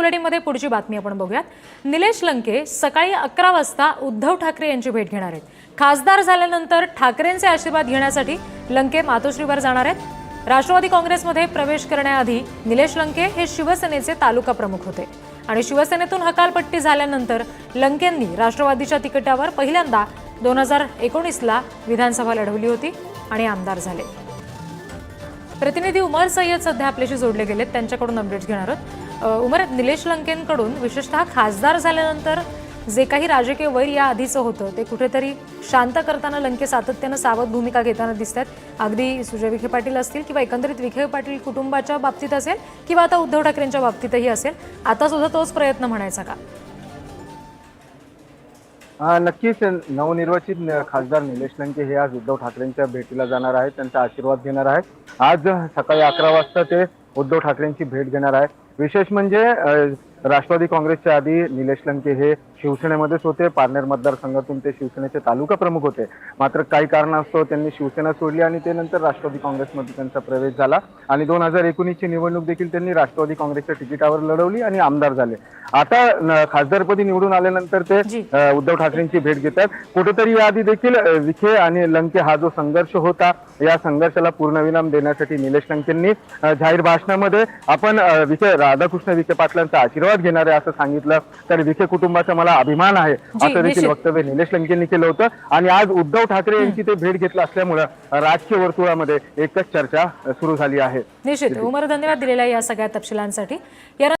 बुलेटिनमध्ये पुढची बातमी आपण बघूयात. निलेश लंके सकाळी अकरा वाजता उद्धव ठाकरे यांची भेट घेणार आहेत. खासदार झाल्यानंतर ठाकरेंचे आशीर्वाद घेण्यासाठी लंके मातोश्रीवर जाणार आहेत. राष्ट्रवादी काँग्रेसमध्ये प्रवेश करण्याआधी निलेश लंके हे शिवसेनेचे तालुका प्रमुख होते. आणि शिवसेनेतून हकालपट्टी झाल्यानंतर लंकेंनी राष्ट्रवादीच्या तिकिटावर पहिल्यांदा दोन हजार एकोणीसला विधानसभा लढवली होती आणि आमदार झाले. प्रतिनिधी उमर सय्यद सध्या आपल्याशी जोडले गेलेत. त्यांच्याकडून अपडेट्स घेणार आहोत. उमर निलेश लंकेंकडून विशेषतः खासदार झाल्यानंतर जे काही राजकीय वैर या आधीचं होतं ते कुठेतरी शांत करताना लंके सातत्यानं सावध भूमिका घेताना दिसत आहेत अगदी सुजय विखे पाटील असतील किंवा एकंदरीत विखे पाटील कुटुंबाच्या बाबतीत असेल किंवा आता उद्धव ठाकरेंच्या बाबतीतही असेल आता सुद्धा तोच प्रयत्न म्हणायचा का? हा, नक्कीच. नवनिर्वाचित खासदार निलेश लंके हे आज उद्धव ठाकरेंच्या भेटीला जाणार आहेत त्यांचा आशीर्वाद घेणार आहेत. आज सकाळी अकरा वाजता ते उद्धव ठाकरेंची भेट घेणार आहे. विशेष म्हणजे राष्ट्रवादी काँग्रेसच्या आधी निलेश लंके हे शिवसेनेमध्येच होते. पारनेर मतदारसंघातून ते शिवसेनेचे तालुका प्रमुख होते. मात्र काही कारणास्तव त्यांनी शिवसेना सोडली आणि ते नंतर राष्ट्रवादी काँग्रेसमध्ये त्यांचा प्रवेश झाला. आणि दोन हजार एकोणीसची निवडणूक देखील त्यांनी राष्ट्रवादी काँग्रेसच्या तिकिटावर लढवली आणि आमदार झाले. आता खासदारपदी निवडून आल्यानंतर ते उद्धव ठाकरेंची भेट घेतात. कुठेतरी याआधी देखील विखे आणि लंके हा जो संघर्ष होता या संघर्षाला पूर्णविराम देण्यासाठी निलेश लंकेंनी जाहीर भाषणामध्ये आपण विखे राधाकृष्ण विखे पाटलांचा आशीर्वाद घेणार आहे असं सांगितलं. तर विखे कुटुंबाचा मला अभिमान आहे. असं देखील. वक्तव्य निलेश लंकेंनी केलं होतं. आणि आज उद्धव ठाकरे यांची ते भेट घेतलं असल्यामुळं राजकीय वर्तुळामध्ये एकच चर्चा सुरू झाली आहे. निश्चित. उमर धन्यवाद दिलेल्या या सगळ्या तपशिलांसाठी.